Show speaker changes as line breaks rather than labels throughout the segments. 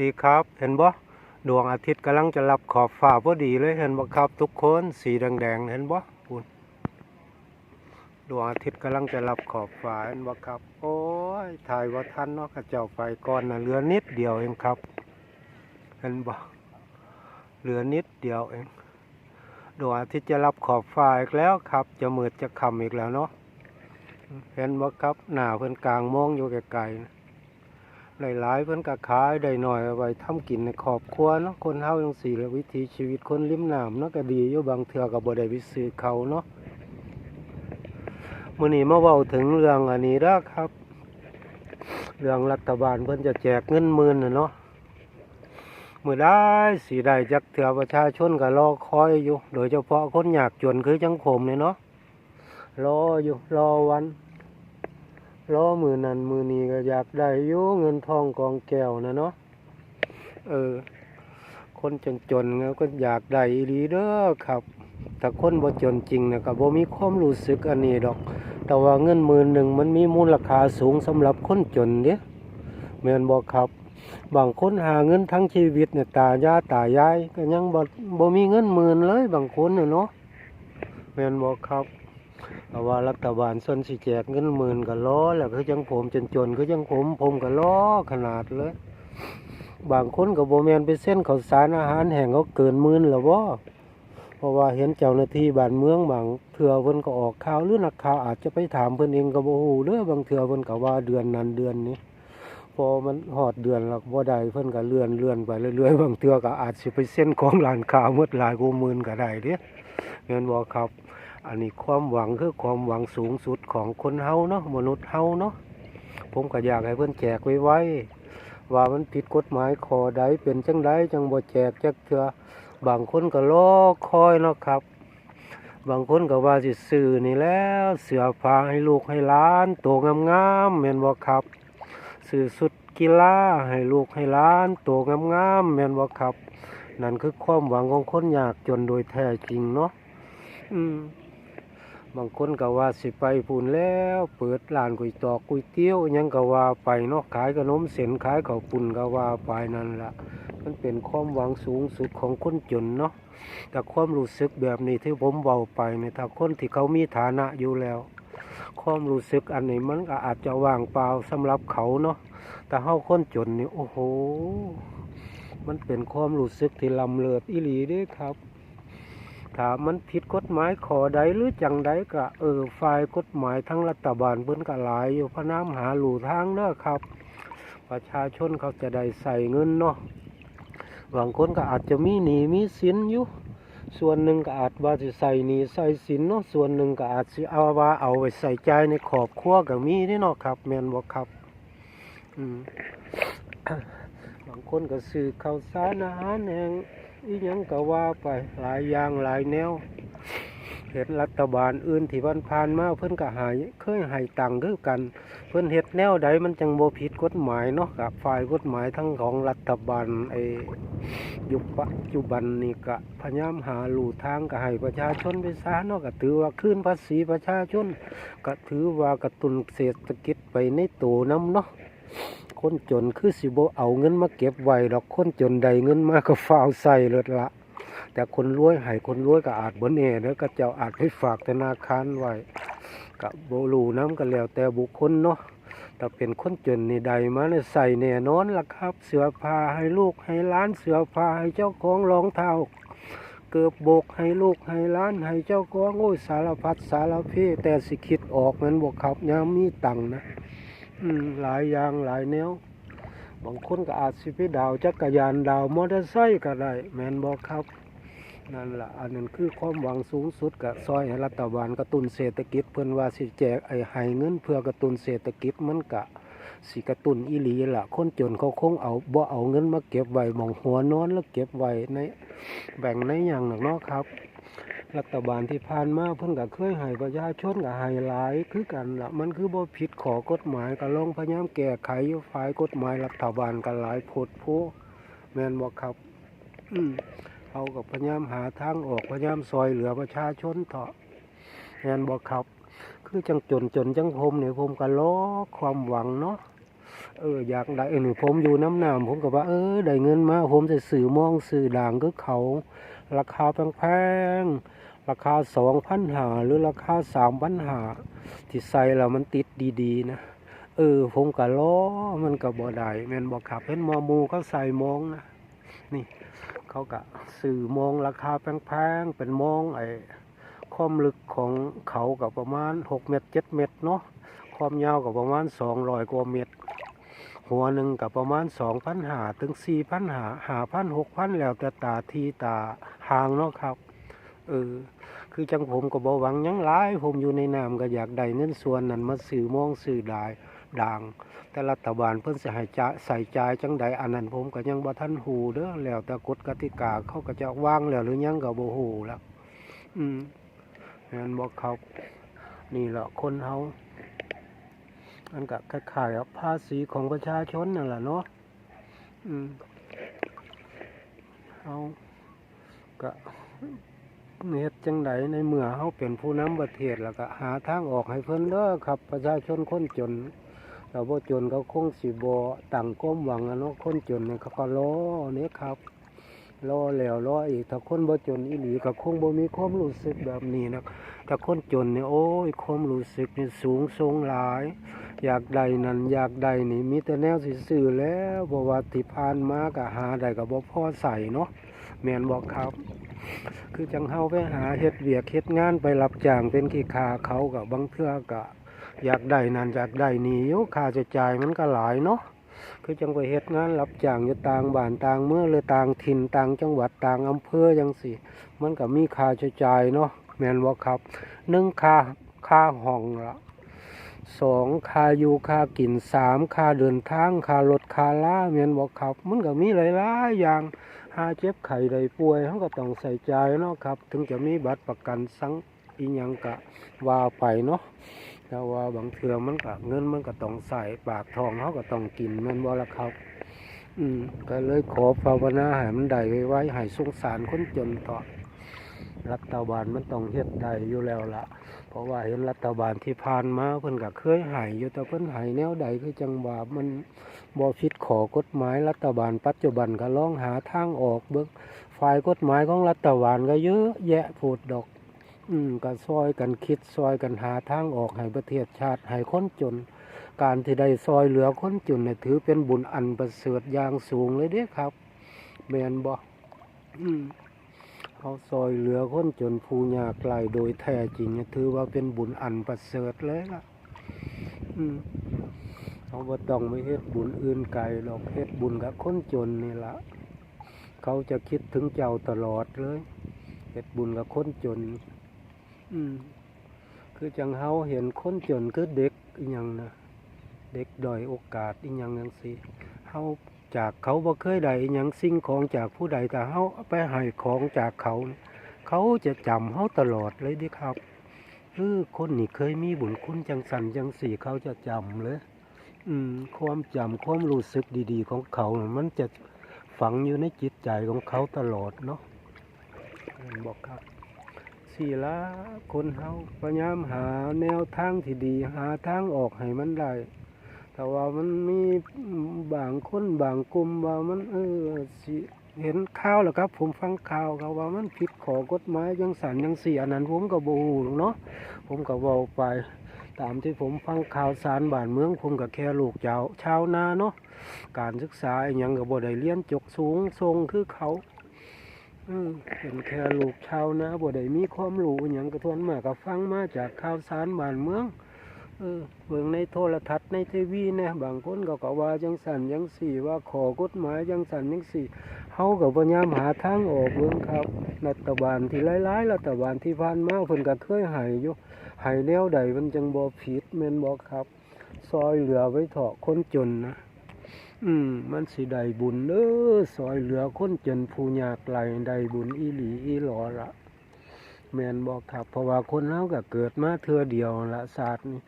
ดีครับ เห็นบ่ดวงอาทิตย์กำลังจะรับขอบฟ้าพอดีเลยเห็นบ่ครับ ทุกคนสีแดงๆเห็นบ่คุณดวงอาทิตย์กำลังจะรับขอบฟ้าเห็นบ่ครับ โอ้ยถ่ายว่าทันเนาะกระเจ้าไปก่อนนะเหลือนิดเดียวเองครับ เห็นบ่เหลือนิดเดียวเองดวงอาทิตย์จะรับขอบฟ้าอีกแล้วครับ จะมืดจะค่ำอีกแล้วเนาะเห็นบ่ครับหน้าเพิ่นกลางมองอยู่ไกลๆนะ หลายๆเพิ่นก็ขายได้หน่อยเอาไว้ทำกินในครอบครัวเนาะคนเฮาจังซี่ละวิถีชีวิตคนริมน้ำเนาะก็ดีอยู่บางเทื่อก็บ่ได้ไปซื้อเขาเนาะมื้อนี้มาเว้าถึงเรื่องอันนี้เด้อครับ เรื่องรัฐบาลเพิ่นจะแจกเงินหมื่นน่ะเนาะมื้อได้สิได้จักเทื่อประชาชนก็รอคอยอยู่ โดยเฉพาะคนยากจนคือจังผมนี่เนาะรออยู่รอวัน ล้อมือนันมือนี้ก็อยากได้อยู่เงินทองกองแก้วนะเนาะเออ คนจนจนก็อยากได้อีเด้อครับแต่คนบ่จนจริงนะก็บ่มีความรู้สึกอันนี้ดอก แต่ว่าเงินหมื่นหนึ่งมันมีมูลค่าสูงสำหรับคนจนเด้แม่นบ่ครับบางคนหาเงินทั้งชีวิตเนี่ยตายาตายายก็ยังบ่บ่มีเงินหมื่นเลย บางคนน่ะเนาะแม่นบ่ครับ เพราะว่ารัฐบาลส่วนสิแจกเงินหมื่นก็ล้อแล้วคือจังผมจนจนๆคือจังผมผมก็ล้อขนาดเลย บางคนก็บ่แมนไปเส้นข้าวสารอาหารแห้งเขาเกินหมื่นแล้วบ่เพราะว่าเห็นเจ้าหน้าที่บ้านเมืองบางเทื่อเพิ่นก็ออกข่าวหรือนักข่าวอาจจะไปถามเพิ่นเองก็บ่ฮู้เด้อบางเทื่อเพิ่นก็ว่าเดือนนั้นเดือนนี้พอมันฮอดเดือนแล้วบ่ได้เพิ่นก็เลื่อนเลื่อนไปเรื่อยๆบางเทื่อก็อาจสิไปเส้นของร้านค้าหมดหลายกว่าหมื่นก็ได้เด้แม่นบ่ครับ อันนี้ความหวังคือความหวังสูงสุดของคนเฮาเนาะมนุษย์เฮาเนาะผมก็อยากให้เพิ่อนแจกไว้ไว้ว่ามันผิดกฎหมายขอใดเป็นจังไดจังบ่แจกจักเทื่อบางคนก็รอคอยเนาะครับ บางคนก็ว่าสิซื้อนี่แล้วเสือผ้าให้ลูกให้หลานโตงามๆแม่นบ่ครับซื้อสุดกีฬาให้ลูกให้หลานโตงามๆแม่นบ่ครับ นั่นคือความหวังของคนอยากจนโดยแท้จริงเนาะอืม บางคนก็ว่าสิไปพูนแล้ว เปิดร้านก๋วยตอกก๋วยเตี๋ยวยังก็ว่าไปเนาะขายขนมเส้นขายข้าวปุ้นก็ว่าไปนั่นละมันเป็นความหวังสูงสุดของคนจนเนาะแต่ความรู้สึกแบบนี้ที่ผมเบาไปเนี่ยถ้าคนที่เขามีฐานะอยู่แล้ว ความรู้สึกอันนี้มันก็อาจจะว่างเปล่าสำหรับเขาเนาะแต่เฮาคนจนนี่โอ้โห มันเป็นความรู้สึกที่ลำเลิศอีหลีด้วยครับ ถามมันผิดกฎหมายขอใดหรือจังใดก็เออฝ่ายกฎหมายทั้งรัฐบาลเพิ่นก็หลายอยู่พะน้ำหาหลู่ทางเด้อครับ ประชาชนเขาจะได้ใส่เงินเนาะบางคนก็อาจจะมีหนี้มีสินอยู่ส่วนหนึ่งก็อาจว่าจะใส่หนี้ใส่สินเนาะส่วนหนึ่งก็อาจสิเอาว่าเอาไปใส่ใจในครอบครัวก็มีนี่เนาะครับ แมนบ่ครับอืมบางคนก็ซื้อข้าวสารอาหารแห้ง อีหยังก็ว่าไปหลายอย่างหลายแนวเห็นรัฐบาลอื่นที่ผ่านผ่านมาเพิ่นก็หายเคยให้ตังค์คือกัน เพิ่นเฮ็ดแนวใดมันจังบ่ผิดกฎหมายเนาะกับฝ่ายกฎหมายทั้งของรัฐบาลไอ้ยุคปัจจุบันนี่ก็พยายามหาลู่ทางก็ให้ประชาชนไปซะเนาะก็ถือว่าคืนภาษีประชาชนก็ถือว่ากระตุนเศรษฐกิจไปในตัวนํเนาะ คนจนคือสิบเอาเงินมาเก็บไว้ดอกคนจนใดเงินมาก็ฟ้าวใส่เลยละ แต่คนรวยให้คนรวยก็อาจบนเอเด้อก็เจ้าอาจไปฝากธนาคารไว้กะโบลูน้ำก็แล้วแต่บุคคลเนาะแต่เป็นคนจนนี่ใดมาเนี่ยใส่แน่นอนล่ะครับ เสื้อผ้าให้ลูกให้ล้านเสื้อผ้าให้เจ้าของรองเท้าเกือบบกให้ลูกให้ล้านให้เจ้าของโอ้ยสารพัดสารเพแต่สิคิดออกแมันบอกครับยามมีตังนะ หลายอย่างหลายแนวบางคนก็อาจสิไปดาวจักรยานดาวมอเตอร์ไซค์ก็ได้แมนบอกครับนั่นละอันนั้นคือความหวังสูงสุดกับซอยให้รัฐบาลกระตุ้นเศรษฐกิจเพิ่นว่าสิแจกไอ้ให้เงินเพื่อกระตุ้นเศรษฐกิจมันกะ สิกระตุนอีหลีละคนจนเขาคงเอาบ่เอาเงินมาเก็บไว้หมองหัวนอนแล้วเก็บไว้ในแบ่งในอย่างหนักเนาะครับ รัฐบาลที่ผ่านมาเพิ่นก็เคยให้ประชาชนก็ให้หลายคือกันละมันคือบ่ผิดขอกฎหมายก็ลองพยายามแก้ไขอยู่ฝ่ายกฎหมายรัฐบาลก็หลายโพดโพแม่นบ่ครับ อืมเอากับพยายามหาทางออกพยายามซอยเหลือประชาชนเถาะแม่นบ่ครับคือจังจนจนจังผมเนี่ยผมก็ล้อความหวังเนาะ เอออยากได้เออนี่ผมอยู่น้ำหนามผมก็ว่าเออได้เงินมาผมจะสื่อมองสื่อด่างก็เขา ราคาแพงๆราคาสองพันหาหรือราคาสามพันหาที่ใส่แล้วมันติดดีๆนะเออผมก็ล้อมันก็บ่ได้แมนบ่ขับเห็นมอมูเขาใส่มองนะนี่เขาก็สื่อมองราคาแพงๆเป็นมองไอ้ความลึกของเขากับประมาณหกเมตรเจ็ดเมตรเนาะความยาวกับประมาณสองร้อยกว่าเมตร หัวหนึ่งกับประมาณสองพันหาถึงสี่พันหาหาพันหกพันแล้วแต่ตาทีตาหางเนาะครับเออคือจังผมก็บอหวังยังหลาย ผมอยู่ในน้ำก็อยากได้เงินส่วนนั้นมาสื่อมองสื่อไดายด่าง แต่รัฐบาลเพิ่นสิใจใส่ใจจังใดอันนั้นผมก็ยังบ่ทันหูเด้อแล้วแต่กฎกติกาเขาก็จะวางแล้วหรือยังก็บ่ฮู้แล้วอืมงั้นบอกเขานี่แหละคนเฮา อันก็คล้ายๆกับภาษีของประชาชนนั่นแหละเนาะอืมเฮาก็เฮ็ดจังใดในเมื่อเฮาเป็นผู้นำประเทศแล้วก็หาทางออกให้เพิ่นเด้อครับ ประชาชนคนจนแต่บ่จนเขาคงสิบ่ตั้งความหวังอะเนาะคนจนเนี่ยเขาก็รอเนี่ยครับรอแล้วรออีกถ้าคนบ่จนอีหลีก็คงบ่มีความรู้สึกแบบนี้นะถ้าคนจนเนี่ยโอ้ยความรู้สึกเนี่ยสูงส่งหลาย อยากได้นั่นอยากได้นี่มีแต่แนวสิซื้อแล้วเพราะว่าที่ผ่านมาก็หาได้ก็บ่พอใส่เนาะแมนบ่ครับ คือจังเฮาไปหาเฮ็ดเวียกเฮ็ดงานไปรับจ้างเป็นขี้ขาเขาก็บบางเทื่อก็อยากได้นั่นอยากได้นี่อยู่ค่าใช้จ่ายมันก็หลายเนาะคือจังไปเฮ็ดงานรับจ้างอยู่ต่างบ้านต่างเมืองหรือต่างถิ่นต่างจังหวัดต่างอำเภอจังสิมันก็มีค่าใช้จ่ายเนาะแมนบ่ครับหนึ่งค่าค่าห้องละ สองคาอยู่คากินสามคาเดินทางคารถคาล่าแม่นบ่ครับ มันก็มีหลายๆอย่างหาเจ็บไข้ได้ป่วยเขาก็ต้องใส่ใจเนาะครับ ถึงจะมีบัตรประกันสังอีหยังก็ว่าไปเนาะแต่ว่าบางเทื่อมันก็เงินมันก็ต้องใส่ปากทองเขาก็ต้องกินแมันบ่ละครับ อืมก็เลยขอภาวนาให้มันได้ไว้ๆให้สงสารคนจนต่อรัฐบาลมันต้องเฮ็ดได้อยู่แล้วละ เพราะว่าเห็นรัฐบาลที่ผ่านมาเพิ่นก็เคยให้อยู่แต่เพิ่นให้แนวใดคือจังหว่ามันบ่ผิดขอกฎหมายรัฐบาลปัจจุบันก็ลองหาทางออกเบิ่งฝ่ายกฎหมายของรัฐบาลก็เยอะแยะโพดดอก อืมก็ซอยกันคิดซอยกันหาทางออกให้ประเทศชาติให้คนจน การที่ได้ซอยเหลือคนจนเนี่ยถือเป็นบุญอันประเสริฐอย่างสูงเลยเด้ครับแมนบ่อืม เขาซอยเหลือคนจนผู้ยากไร้โดยแท้จริงเนี่ยถือว่าเป็นบุญอันประเสริฐเลยล่ะเขาบ่ต้องไปเฮ็ดบุญอื่นไกลหรอกเฮ็ดบุญกับคนจนนี่ละเขาจะคิดถึงเจ้าตลอดเลยเฮ็ดบุญกับคนจน อืมคือจังเฮาเห็นคนจนคือเด็กอีหยังนะเด็กด้อยโอกาสอีหยังจังซี่เฮา จากเขาบ่เคยได้หยังสิ่งของจากผู้ใดแต่เฮาไปให้ของจากเขา เขาจะจำเฮาตลอดเลยดิครับเออคนนี่เคยมีบุญคุณจังสันจังสี่เขาจะจำเลยอืม ความจำความรู้สึกดี ๆ ของเขา มันจะฝังอยู่ในจิตใจของเขาตลอดเนาะบอกครับสี่ละคนเฮาพยายามหาแนวทางที่ดี หาทางออกให้มันได้ แต่ว่ามันมีบางคนบางกลุ่มว่ามันเออสิเห็นข่าวแล้วครับ ผมฟังข่าวเขาว่ามันผิดขอกฎหมายยังสันยังสี่อันนั้นผมก็บูหรอกเนาะผมก็เว้าไปตามที่ผมฟังข่าวสารบ้านเมืองผมก็แค่ลูกเจ้าชาวนาเนาะการศึกษาอยังก็บ่ได้เรียนจบสูงทรงคือเขาเป็นแค่ลูกชาวนาบ่ได้มีความรู้อหยังกระทวนมากก็ฟังมาจากข่าวสารบ้านเมือง เออเบิ่งในโทรทัศน์ในทีวีเนี่ยบางคนก็ก็ว่าจังสันจังสี่ว่าขอกฎหมายจังสันจังสี่เฮาก็พยายามหาทางออกเบิ่งครับรัฐบาลที่หลายๆรัฐบาลที่ผ่านมาเพิ่นก็เคยให้อยู่ให้แนวใดมันจังบ่ผิดแม่นบ่ครับ ซอยเหลือไว้เถาะคนจนนะอืมมันสิได้บุญเด้อซอยเหลือคนจนผู้ยากไร้ได้บุญอีหลีอีหลอละ แมนบอกครับ เพราะว่าคนเฮาก็เกิดมาเทื่อเดียวละศาสตร์นี่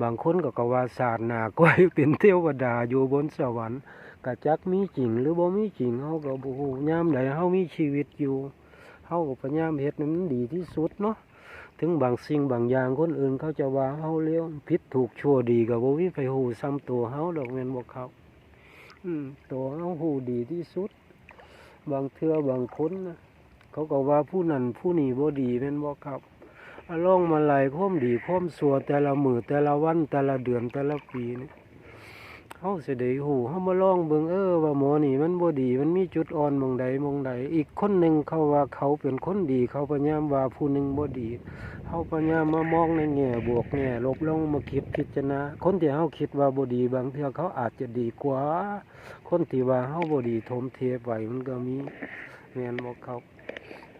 บางคนก็กว่าศาสตร์หน้าก้อยเป็นเทวดาอยู่บนสวรรค์ก็จักมีจริง หรือบ่มีจริงเฮาก็บ่ฮู้ยามใดเฮามีชีวิตอยู่เฮาก็พยายามเฮ็ดให้มันดีที่สุดเนาะถึงบางสิ่งบางอย่างคนอื่นเขาจะว่าเฮาเลี้ยวผิดถูกชั่วดีก็บ่มีไผฮู้ซ้ำตัวเฮาดอกแม่นบ่ครับอืมตัวเฮาฮู้ดีที่สุด บางเทื่อบางคนนะ เขาก็ว่าผู้นั้นผู้นี้บ่ดีแม่นบ่ครับอะลองมาไล่ความดีความชั่วแต่ละมือแต่ละวันแต่ละเดือนแต่ละปีนี่เฮาเสิได้ฮู้เฮามาล่องเบิ่งเออว่าหมอนี่มันบ่ดี มันมีจุดอ่อนมองใดมองใด อีกคนหนึ่งเขาว่าเขาเป็นคนดี เขาพยายามว่าผู้หนึ่งบ่ดีเฮาพยายามมามองในแง่บวกแง่ลบลงมาคิดพิจารณาคนที่เฮาคิดว่าบ่ดี บางเทื่อเขาอาจจะดีกว่า คนที่ว่าเฮาบ่ดีทมเทไว้มันก็มีแมนบ่ครับ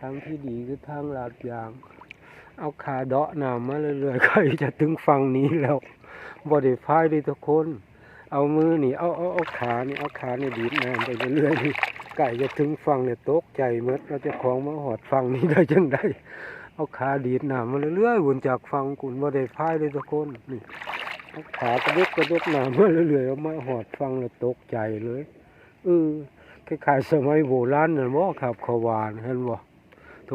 ทางที่ดีคือทางลาดยาง เอาขาเดาะน้ำมาเรื่อยๆค่จะถึงฝั่งนี้แล้วบ่ได้พายเลยทุกคน เอามือนี่เอาเอาเอาขานี่เอาขานี่ดีดน้ำไปเรื่อยๆนี่ไก่จะถึงฝั่งเนี่ยตกใจหมดเราจะของมาหอดฝั่งนี้ได้จังได้ เอาขาดีดน้ำมาเรื่อยๆวนจากฟังกุนบ่ได้พายเลยทุกคนนี่เอาขากระดุกกระดุกน้ำมาเรื่อยๆเอามาหอดฟังแล้วตกใจเลยเออคล้ายๆสมัยโบราณนั่นบ่ครับขวานเห็นบ่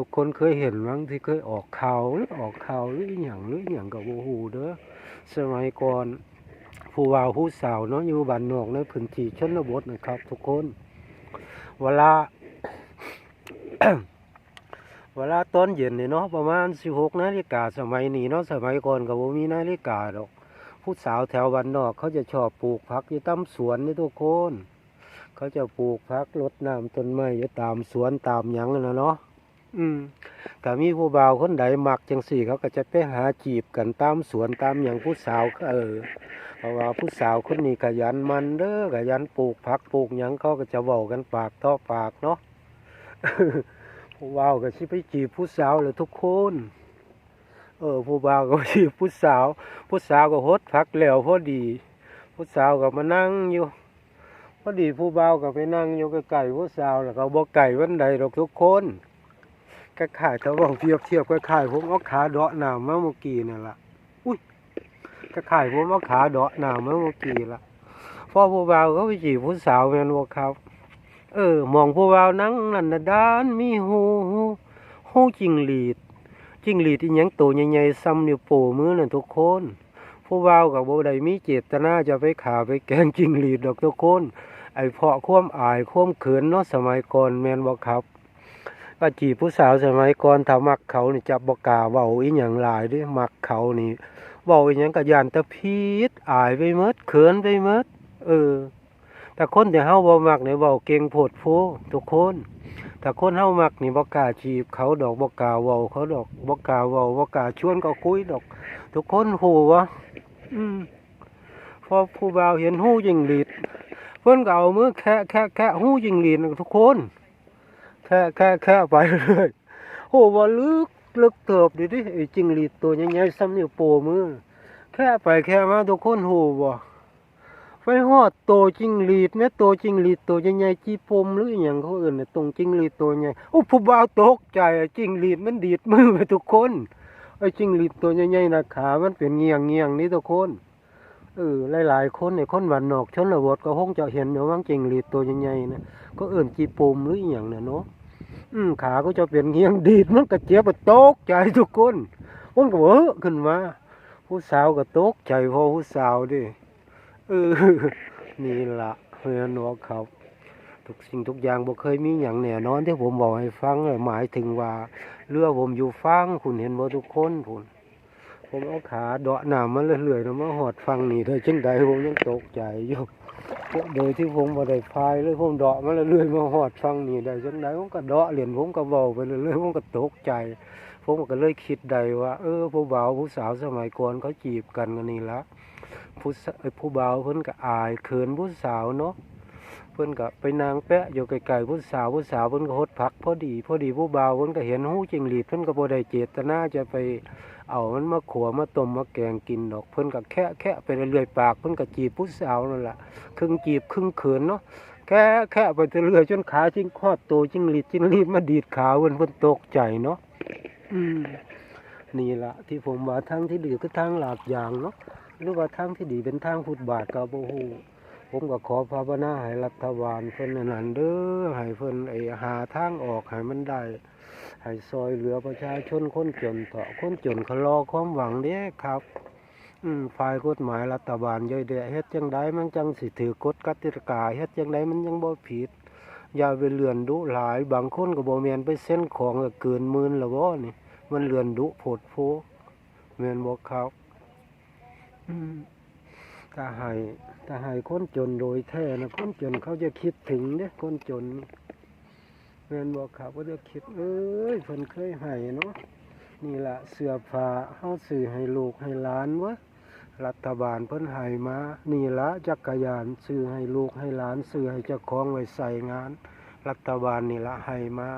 ทุกคนเคยเห็นมั้งที่เคยออกข่าวหรือออกข่าวหรืออย่างหรืออย่างกับโบฮูเด้อสมัยก่อนผู้ว่าวผู้สาวเนาะอยู่บ้านนอกในพื้นที่ชนบทนะครับ ทุกคน เวลา เวลาตอนเย็นเนี่ยเนาะประมาณสิบหกนาฬิกาสมัยนี้เนาะสมัยก่อนก็บ่มีนาฬิกาดอก ผู้สาวแถวบ้านนอก เขาจะชอบปลูกผักอยู่ตามสวนนี่ทุกคน เขาจะปลูกผักรดน้ำต้นไม้อยู่ตามสวนตามหยังนั่นนะเนาะ อืมก็มีผู้บ่าวคนใดมักจังสี่ เขาก็จะไปหาจีบกันตามสวนตามหยังผู้สาวเออเพราะว่าผู้สาวคนนี้ขยันมันเด้อขยันปลูกผักปลูกหยังเขาก็จะเว้ากันปากต่อปากเนาะ ผู้บ่าวก็สิไปจีบผู้สาวเลยทุกคน เออ ผู้บ่าวก็จีบผู้สาว ผู้สาวก็ฮดพักแล้วพอดี ผู้สาวก็มานั่งอยู่พอดีผู้บ่าวก็ไปนั่งอยู่ใกล้ๆผู้สาวแล้วก็บ่ไก่วันใดดอกทุกคน ก็ขายถ้าบอกเทียบเทียบก็ขายผมเอาขาเดาะหนามมาเมื่อกี้นั่นละอุ้ยก็ขายผมเอาขาเดาะหนามมาเมื่อกี้ละพ่อผู้บ่าวก็ไปจีบผู้สาวแมนบ่ครับ เออ มองผู้บ่าวนั่งนั่นนะด้านมีหูหูหูจิงหลีดจิงหรีดที่ยังโตใหญ่ๆซ้ำนิ้วโป้มือนั่นทุกคนผู้บ่าวกับบ่ได้มีเจตนาจะไปขาไปแกงจิงหรีดดอกทุกคนไอ้เพาะความอายความเขินเนาะสมัยก่อนแมนบ่ครับ ก็จีผู้สาวสมัยก่อนถ้ามักเขานี่จะบกาเว้าอีหยังหลายด้วยมักเขานี่เว้าอีหยังก็ยานตะพีดอายไปหมดเขินไปหมดเออแต่คนที่เฮาบ่มักนี่เว้าเก่งโพดโพทุกคนถ้าคนเฮามักนี่บ่กล้าจีบเขาดอกบ่กล้าเว้าเขาดอกบ่กล้าเว้าบ่กล้าชวนเขาคุยดอก ทุกคนฮู้ว่าอืมพอผู้บ่าวเห็นหู้ยิงหลีดเพิ่นก็เอามือแคะแคะแคะหู้ยิงหลีดทุกคน แคะแคะแคะไปเรื่อยโอ้ว่าลึกลึกเติบดิดิไอ้จิงหลีดตัวใหญ่ๆซ้ำนิ้วโป้มือแค่ไปแค่มาทุกคนฮู้บ่ไปฮอดโตจิงหรีดแม่โตจิงหรีดตัวใหญ่ๆจีปมหรืออย่างเขาอื่นน่ะตรงจิงหรีดตัวใหญ่โอ้ผู้บ่าวตกใจอะจิงหรีดมันดีดมือไปทุกคนไอ้จิงหรีดตัวใหญ่ๆนะขามันเป็นเงียงเงียงนี่ทุกคนเออหลายๆคนในคนบ้านนอกชนระบทก็คงจะเห็นอยู่ว่าจิงหรีดตัวใหญ่ๆนะก็เอื่นจีปมหรืออย่างน่ะเนาะ อืมขาก็จะเป็นเงียงดีดมันก็เจ็บก็ตกใจทุกคนคนก็เออขึ้นมา ผู้สาวก็ตกใจพอผู้สาวดิเออนี่ละเพื่อนบอกครับ ทุกสิ่งทุกอย่างบ่เคยมีอย่างแน่นอนที่ผมบอกให้ฟังหมายถึงว่าเรือผมอยู่ฟังคุณเห็นบ่ทุกคนคุณผมเอาขาเดาะน้ำมาเรื่อยๆแล้วมาหอดฟังนี่เลยจังใดผมยังตกใจอยู่ โดยที่ผมบ่ได้พายเลยผมเดาะมาเรื่อยมาหอดฟังนี่ได้จังใดผมก็เดาะเหรียญผมก็เว้าไปเรื่อยผมก็ตกใจ ผมก็เลยคิดได้ว่า เออผู้บ่าวผู้สาวสมัยก่อนเขาจีบกันกันนี่ละผู้สเอ้ยผู้บ่าวเพิ่นก็อายเขินผู้สาวเนาะเพิ่นก็ไปนางแปะอยู่ไกลๆผู้สาวผู้สาวเพิ่นก็ฮดพักพอดี พอดีผู้บ่าวเพิ่นก็เห็นหูจิงหรีดเพิ่นก็บ่ได้เจตนาจะไป เอามันมาขัวมาต้มมาแกงกินดอก เพิ่นก็แค่แค่ไปเรื่อยๆปากเพิ่นก็จีบผู้สาวนั่นล่ะครึ่งจีบครึ่งเขินเนาะแค่แค่ไปเรื่อยจนขาจิ้งคอดโตจิ้งหรีดจิ้งรีดมาดีดขาเพิ่นเพิ่นตกใจเนาะอืมนี่ล่ะที่ผมว่าทางที่ดีคือทางหลากอย่างเนาะหรือว่าทางที่ดีเป็นทางพุทธบาทกับโอ้โหผมก็ขอภาวนาให้รัฐบาลเพิ่นนั่นนะเด้อให้เพิ่นไอ้หาทางออกให้มันได้ ให้ซอยเหลือประชาชนคนจนเถาะคนจนเขารอความหวังเด้ครับอืมฝ่ายกฎหมายรัฐบาลย่อยเดะเฮ็ดจังไดมันจังสิถือกฎกติกาเฮ็ดจังไดมันยังบ่ผิด อย่าไปเลื่อนดุหลาย บางคนก็บ่แม่นไปเส้นของก็เกินหมื่นแล้วบ่นี่ มันเลื่อนดุโพดโพแม่นบ่ครับอืมถ้าให้ถ้าให้คนจนโดยแท้นะคนจนเขาจะคิดถึงเด้คนจน นี่แมนบ่ครับก็จะคิดเอ้ยเพิ่นเคยให้เนาะนี่ละเสื้อผ้าเฮาซื้อให้ลูกให้หลานวะรัฐบาลเพิ่นให้มา นี่ละจักรยานซื้อให้ลูกให้หลานซื้อให้เจ้าของไว้ใส่งาน รัฐบาลนี่ละให้มา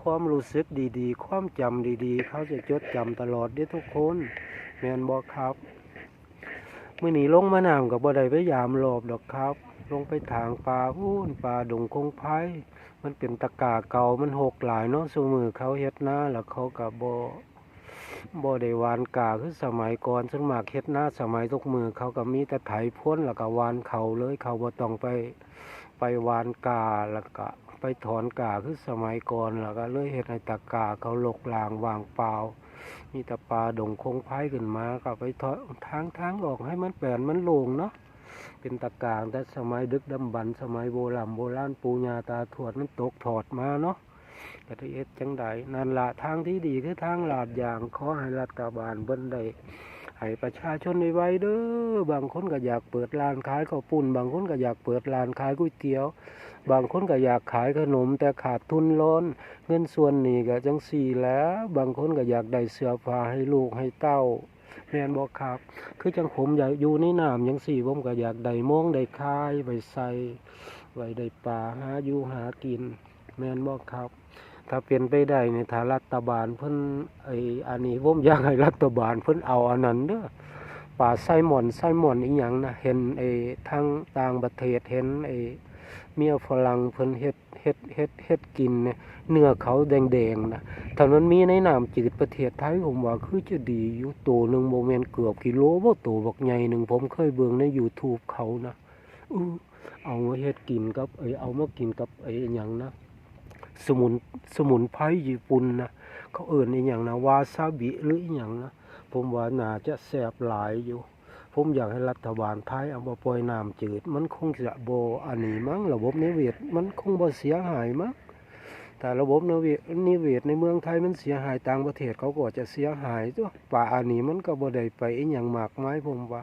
ความรู้สึกดีๆ ความจำดีๆ เขาจะจดจำตลอดเด้ทุกคนแม่นบ่ครับ มื้อนี้ลงมาน้ำก็บ่ได้ไปยามรอบดอกครับ ลงไปทางป่าพูนป่าดงคงไผมันเป็นตะกาเก่ามันหกหลายเนาะซุมือเขาเฮ็ดหน้าแล้วเขาก็บ่บ่ได้วานกาคือสมัยก่อนส่วนมากเฮ็ดหน้าสมัยทุกมือเขาก็มีแต่ไถพ่นแล้วก็วานเขาเลยเขาบ่ต้องไปไปวานกาแล้วก็ไปถอนกาคือสมัยก่อนแล้วก็เลยเฮ็ดให้ตะกาเขาหลกลางวางเปล่า มีแต่ปลาดงคงไผขึ้นมาก็ไปทอทางทางออกให้มันแปลนมันโล่งเนาะเป็นตะกางแต่สมัยดึกดำบรรพ์สมัยโบราณโบราณปู่ย่าตาถวดมันตกถอดมาเนาะกระเอ็ดจังใดนั่นละทางที่ดีคือทางลาดยางขอให้รัฐบาลเบิ้นได้ ให้ประชาชนไว้เด้อบางคนก็อยากเปิดร้านขายข้าวปุ้น บางคนก็อยากเปิดร้านขายก๋วยเตี๋ยว บางคนก็อยากขายขนม แต่ขาดทุนร้น เงินส่วนนี้ก็จังสี่แล้ว บางคนก็อยากได้เสื้อผ้าให้ลูกให้เต้าแมนบอกครับ คือจังผมอยากอยู่ในน้ำยังสี่ผมก็อยากได้โมงได้คายไว้ใส่ไว้ได้ปลาหาอยู่หากิน แมนบอกครับ ถ้าเป็นไปได้ในถ้ารัฐบาลเพิ่นไออันนี้ผมอยากให้รัฐบาลเพิ่นเอาอันนั้นเด้อป่าไซมอนไซมอนอีหยังนะเห็นไอ้ทางต่างประเทศเห็นไอ้เมียฝรั่งเพิ่นเฮ็ดเฮ็ดเฮ็ดเฮ็ดกินเนี่ยเนื้อเขาแดงๆนะถ้ามันมีในน้ำจืดประเทศไทยผมว่าคือจะดีอยู่โตหนึ่งบ่แม่นเกือบกิโลบ่โตบักใหญ่หนึ่งผมเคยเบิ่งใน YouTube เขานะอือเอามาเฮ็ดกินกับไอ้เอามากินกับไอ้อิหยังนะ สมุนสมุนไพรญี่ปุ่นนะเขาเอิ่นอีหยังนะวาซาบิหรืออีหยังนะผมว่าน่าจะแสบหลายอยู่ ผมอยากให้รัฐบาลไทยเอามาปล่อยน้ำจืด มันคงจะโบอันนี้มั้งระบบนิเวศมันคงบ่เสียหายมั้งแต่ระบบนิเวศนิเวศในเมืองไทยมันเสียหายต่างประเทศเขาก็จะเสียหายตัวป่าอันนี้มันก็บ่ได้ไปอีหยังมากมายผมว่า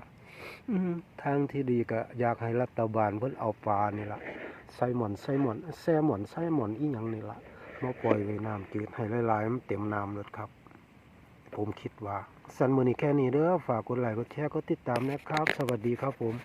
ทางที่ดีก็อยากให้รัฐบาลเพิ่นเอาปลานี่ละ ใส่หมอนใส่หมอนแซมอนใส่หมอนอีหยังนี่ละมาปล่อยไว้น้ำจืดให้หลายๆมันเต็มน้ำเลยครับ ผมคิดว่า สันมือนี้แค่นี้เด้อฝากกดไลค์กดแชร์กดติดตามนะครับ สวัสดีครับผม